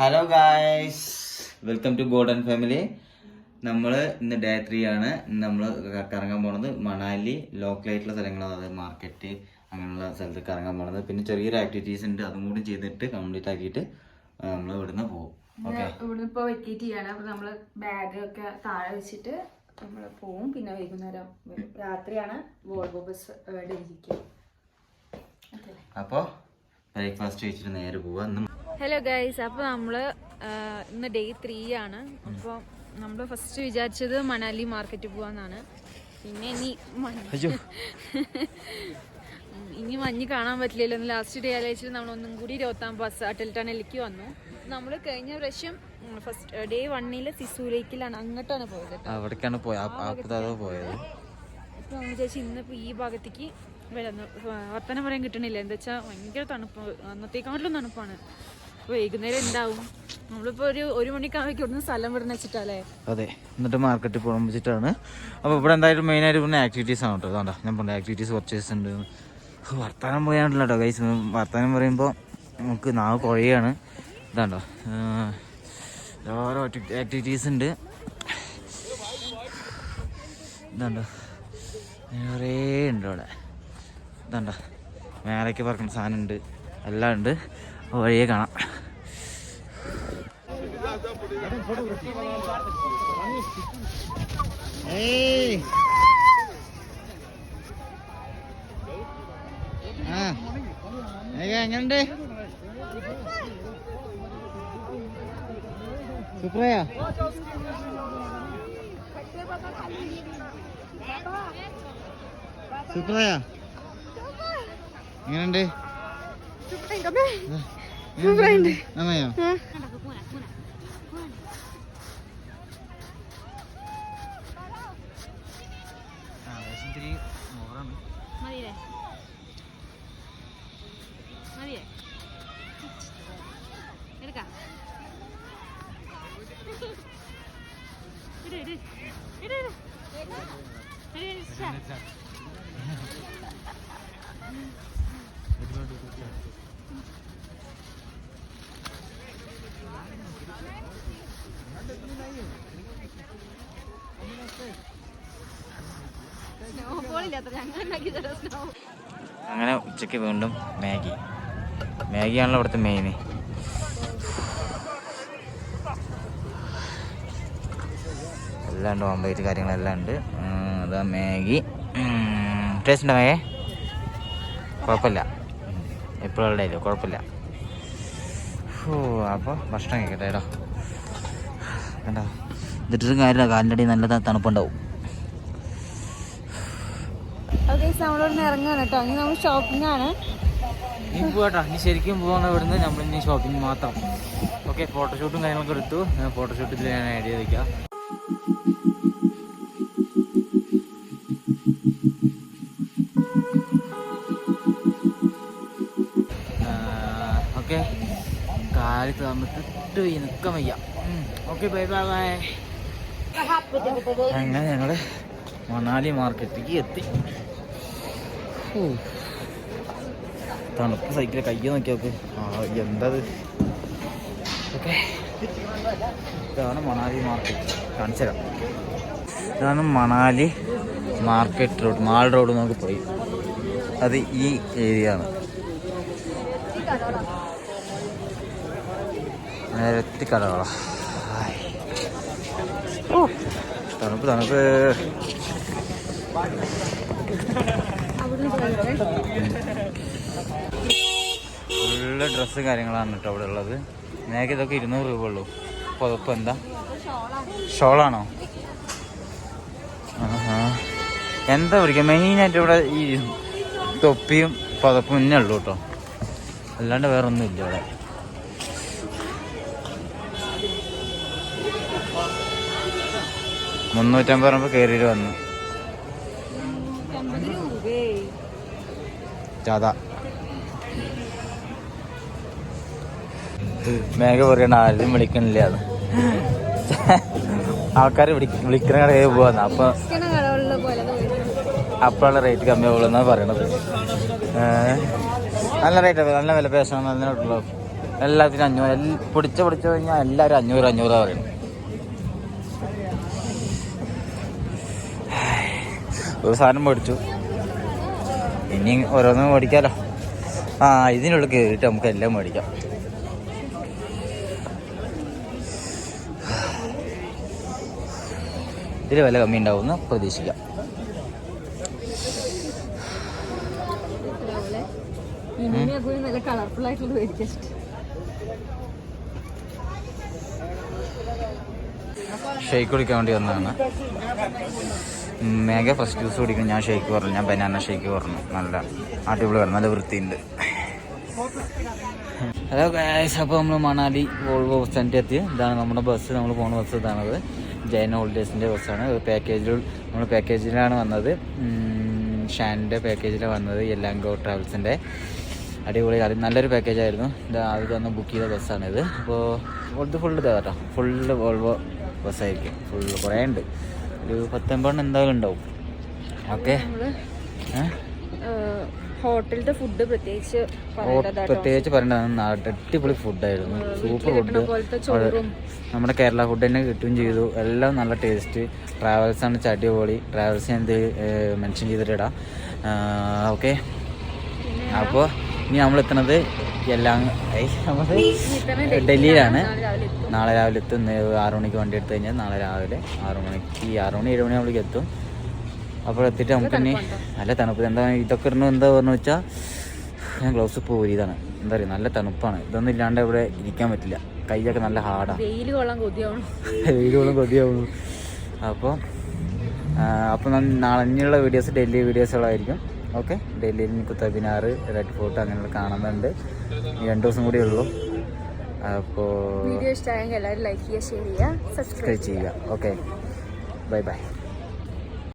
Hello guys welcome to golden family നമ്മൾ ഇന്ന് day three ആണ്. നമ്മൾ കറങ്ങാൻ പോണത് മണാലി ലോക്കലായിട്ടുള്ള സ്ഥലങ്ങളാണ്. അതായത് മാർക്കറ്റ് അങ്ങനെയുള്ള സ്ഥലത്ത് കറങ്ങാൻ പോണത്. പിന്നെ ചെറിയൊരു ആക്ടിവിറ്റീസ് ഉണ്ട്. അതും കൂടി ചെയ്തിട്ട് കംപ്ലീറ്റ് ആക്കിയിട്ട് നമ്മൾ ഇവിടുന്ന് പോകും. ഓക്കെ ഇവിടുന്ന് ഇപ്പോൾ വെക്കേറ്റ് ചെയ്യാണ്. അപ്പോൾ നമ്മൾ ബാഗ് ഒക്കെ താഴെ വെച്ചിട്ട് നമ്മൾ പോവും. പിന്നെ വൈകുന്നേരം രാത്രിയാണ് വോൾവോ ബസ് ഡൽഹിക്ക് അപ്പോൾ ബ്രേക്ക്ഫാസ്റ്റ് കഴിച്ചിട്ട് നേരെ പോവാം. ഹലോ ഗൈസ് അപ്പോൾ നമ്മൾ ഇന്ന് ഡേ ത്രീ ആണ്. അപ്പോൾ നമ്മൾ ഫസ്റ്റ് വിചാരിച്ചത് മണാലി മാർക്കറ്റ് പോവാന്നാണ്. പിന്നെ ഇനി മഞ്ഞ്. ഇനി മഞ്ഞ് കാണാൻ പറ്റില്ലല്ലോ. എന്ന് ലാസ്റ്റ് ഡേ ആലോചിച്ചിട്ട് നമ്മൾ ഒന്നും കൂടി ഇരുപത്താം ബസ് അട്ടൽ ടണലിലേക്ക് വന്നു. നമ്മൾ കഴിഞ്ഞ പ്രാവശ്യം ഫസ്റ്റ് ഡേ വണ്ണിൽ സിസു ലേക്കിലാണ് അങ്ങോട്ടാണ് പോയത് അവിടേക്കാണ് പോയത്. അപ്പോൾ നമ്മൾ വിചാരിച്ചു ഇന്നിപ്പോൾ ഈ ഭാഗത്തേക്ക് വരുന്നു വർത്തനം പറയാൻ കിട്ടണില്ല. എന്താ വെച്ചാൽ ഭയങ്കര തണുപ്പ്. അന്നത്തേക്കാട്ടിലും തണുപ്പാണ്. വൈകുന്നേരം ഉണ്ടാവും നമ്മളിപ്പോ ഒരു ഒരു ഇവിടുന്ന് സ്ഥലം വിടുന്ന വെച്ചിട്ടല്ലേ? അതെ എന്നിട്ട് മാർക്കറ്റിൽ പോകാൻ വെച്ചിട്ടാണ്. അപ്പോൾ ഇവിടെ എന്തായാലും മെയിനായിട്ട് പിന്നെ ആക്ടിവിറ്റീസ് ആണ് കേട്ടോ. അതാണ്ടാ ഞാൻ പറഞ്ഞ ആക്ടിവിറ്റീസ് പർച്ചേസ് ഉണ്ട്. വർത്താനം പോയാണല്ലോ ഗൈസ് വർത്താനം പറയുമ്പോൾ നമുക്ക് നാവ് കുഴയാണ്. ഇതാണ്ടോ ഓരോ ആക്ടിവിറ്റീസ് ഉണ്ട്. ഇതാണ്ടോ കുറേ ഉണ്ട് അവിടെ. ഇതാണ്ടോ മേലേക്ക് പറക്കുന്ന സാധനം ഉണ്ട്. എല്ലാം ഉണ്ട്. അപ്പോൾ വഴിയെ കാണാം. ഏയ് ആ എങ്ങനുണ്ട് സൂപ്പറായാ സൂപ്പറായാ എങ്ങനുണ്ട് നന്നായോ ആവേശം അങ്ങനെ ഉച്ചയ്ക്ക് വീണ്ടും മാഗി. മാഗിയാണല്ലോ ഇവിടുത്തെ മെയിൻ എല്ലാം ഉണ്ട് ഓംലേറ്റ് കാര്യങ്ങളെല്ലാം ഉണ്ട്. അതാ മാഗി. ടേസ്റ്റ് ഉണ്ടോ മാഗേ? കുഴപ്പമില്ല. എപ്പോഴും ഇല്ല കുഴപ്പമില്ല. ഓ അപ്പോൾ ഭക്ഷണം കഴിക്കട്ടെ കേട്ടോ. കേട്ടോ ഇതിട്ടൊരു കാര്യമില്ല കാലിന്റെ അടി നല്ല തണുപ്പുണ്ടാവും. ഓക്കെ നമ്മളിവിടെ ഇറങ്ങാണ് കേട്ടോ. ഇനി നമ്മൾ ഷോപ്പിംഗ് ആണ്. ഇനി പോകട്ടോ ഇനി ശരിക്കും പോകുന്ന ഇവിടുന്ന് നമ്മൾ ഇനി ഷോപ്പിംഗ് മാത്രം. ഓക്കെ ഫോട്ടോഷൂട്ടും കാര്യങ്ങളൊക്കെ എടുത്തു. ഫോട്ടോഷൂട്ടിൽ ഞാൻ ഐഡിയ വയ്ക്കാം വയ്യ നിൽക്കാൻ വയ്യ. ഓക്കെ ബൈ ബൈ അങ്ങനെ ഞങ്ങൾ മണാലി മാർക്കറ്റിലേക്ക് എത്തി. തണുപ്പ് സൈക്കിൾ കയ്യ നോക്കി നോക്ക് ആ എന്തത്? ഓക്കെ. ഇതാണ് മണാലി മാർക്കറ്റ്. കാണിച്ചു ഇതാണ് Manali market road. Mall road നമുക്ക് പോയി. അത് ഈ ഏരിയ ആണ് നിരത്തി കടകളാ ഹായ്. ഓ, തണുപ്പ് തണുപ്പ്. ഫുള്ള് ഡ്രസ്സ് കാര്യങ്ങളാണ് കേട്ടോ അവിടെ ഉള്ളത്. നേരെ ഇതൊക്കെ ഇരുന്നൂറ് രൂപ ഉള്ളൂ. പുതപ്പ് എന്താ? ഷോളാണോ. എന്താ പിടിക്കുക മെയിനായിട്ട് ഇവിടെ ഈ തൊപ്പിയും പുതപ്പും തന്നെ ഉള്ളൂ കേട്ടോ അല്ലാണ്ട് വേറൊന്നും ഇല്ല ഇവിടെ. മുന്നൂറ്റമ്പത് രൂപ കയറിയിട്ട് വന്നു. മേഘ പറയണ ആരും വിളിക്കണില്ല അത്. ആൾക്കാർ വിളിക്കുന്ന കടയിൽ പോവാന്ന്. അപ്പൊ അപ്പോഴുള്ള റേറ്റ് കമ്മിയാവുള്ളൂ എന്നാ പറയണത്. നല്ല റേറ്റ് നല്ല വില പേശണം. നല്ല എല്ലാത്തിനും അഞ്ഞൂറ്. പൊടിച്ചു പിടിച്ചു കഴിഞ്ഞാൽ എല്ലാവരും അഞ്ഞൂറ് അഞ്ഞൂറ് പറയണം ഒരു സാധനം മേടിച്ചു. ഇനി ഓരോന്നും മേടിക്കാലോ. ആ ഇതിനുള്ളിൽ കയറിയിട്ട് നമുക്ക് എല്ലാം മേടിക്കാം. ഇതിൽ വില കമ്മി ഉണ്ടാവുമെന്ന് പ്രതീക്ഷിക്കാം. കളർഫുൾ ആയിട്ടുള്ളത് മേടിക്കാൻ ഷേക്ക് കുടിക്കാൻ വേണ്ടി വന്നതാണ്. മേഘ ഫസ്റ്റ് ജ്യൂസ് കുടിക്കും ഞാൻ ഷേക്ക് പറഞ്ഞു ഞാൻ ബനാന ഷേക്ക് പറഞ്ഞു നല്ല അടിപൊളിയാണ്. നല്ല വൃത്തിയുണ്ട്. ഹലോ ഗായസ് അപ്പോൾ നമ്മൾ മണാലി വോൾവോ ബസ് സ്റ്റാൻഡിൽ എത്തി. ഇതാണ് നമ്മുടെ ബസ് നമ്മൾ പോകുന്ന ബസ് ഇതാണത് ജൈന ഹോളിഡേസിന്റെ ബസ്സാണ് പാക്കേജിൽ നമ്മൾ പാക്കേജിലാണ് വന്നത്. ഷാനിന്റെ പാക്കേജിലാണ് വന്നത്. എല്ലാങ്കോ ട്രാവൽസിന്റെ അടിപൊളി നല്ലൊരു പാക്കേജായിരുന്നു ഇത് ആദ്യം വന്ന് ബുക്ക് ചെയ്ത ബസ്സാണിത് അപ്പോൾ ഇത്. ഫുള്ള് ഇതാ കേട്ടോ. Full Volvo ബസ്സായിരിക്കും. ഫുൾ കുറേ ഉണ്ട്. ഒരു പത്തൊമ്പതെണ്ണം എന്തായാലും ഉണ്ടാവും. ഓക്കെ. ഹോട്ടലിന്റെ ഫുഡ് പ്രത്യേകിച്ച് പ്രത്യേകിച്ച് പറയേണ്ടതാണ് അടിപൊളി ഫുഡായിരുന്നു. Super food. നമ്മുടെ കേരള ഫുഡ് തന്നെ കിട്ടുകയും ചെയ്തു. എല്ലാം നല്ല ടേസ്റ്റ്. ട്രാവൽസ് ആണ് ചടിപൊളി ട്രാവൽസ് ഞാൻ ഇത് മെൻഷൻ ചെയ്തിട്ടിടാം. ഓക്കെ. അപ്പോൾ ഇനി നമ്മൾ എത്തുന്നത് എല്ലാം ഐ, നമ്മൾ ഡൽഹിയിലാണ്. നാളെ രാവിലെ എത്തും. ആറു മണിക്ക് വണ്ടി എടുത്തു കഴിഞ്ഞാൽ നാളെ രാവിലെ ആറു മണിക്ക് ആറു മണി ഏഴ് മണി ആകുമ്പോഴേക്ക് എത്തും. അപ്പോൾ എത്തിയിട്ട് നമുക്ക് ഇനി നല്ല തണുപ്പ്. എന്താ ഇതൊക്കെ ഇടുന്നു എന്താ പറഞ്ഞു വെച്ചാൽ ഞാൻ ഗ്ലൗസ് പോരിയതാണ് എന്താ പറയുക നല്ല തണുപ്പാണ്. ഇതൊന്നും ഇല്ലാണ്ട് ഇവിടെ ഇരിക്കാൻ പറ്റില്ല. കൈയൊക്കെ നല്ല ഹാർഡാണ് വെയിൽ കൊള്ളാൻ കൊതിയാവണം. കൊള്ളാൻ കൊതിയാവുന്നു അപ്പോൾ അപ്പോൾ നാളെ ഇനിയുള്ള വീഡിയോസ് ഡെയിലി വീഡിയോസുകളായിരിക്കും. ഓക്കെ. ഡൽഹിയിൽ കുത്തബ് മിനാർ റെഡ് ഫോർട്ട് അങ്ങനെയുള്ള കാണുന്നുണ്ട് രണ്ട് ദിവസം കൂടി ഉള്ളൂ. അപ്പോൾ വീഡിയോ ഇഷ്ടമായെങ്കിൽ എല്ലാവരും ലൈക്ക് ചെയ്യുക ഷെയർ ചെയ്യുക സബ്സ്ക്രൈബ് ചെയ്യുക. Okay bye bye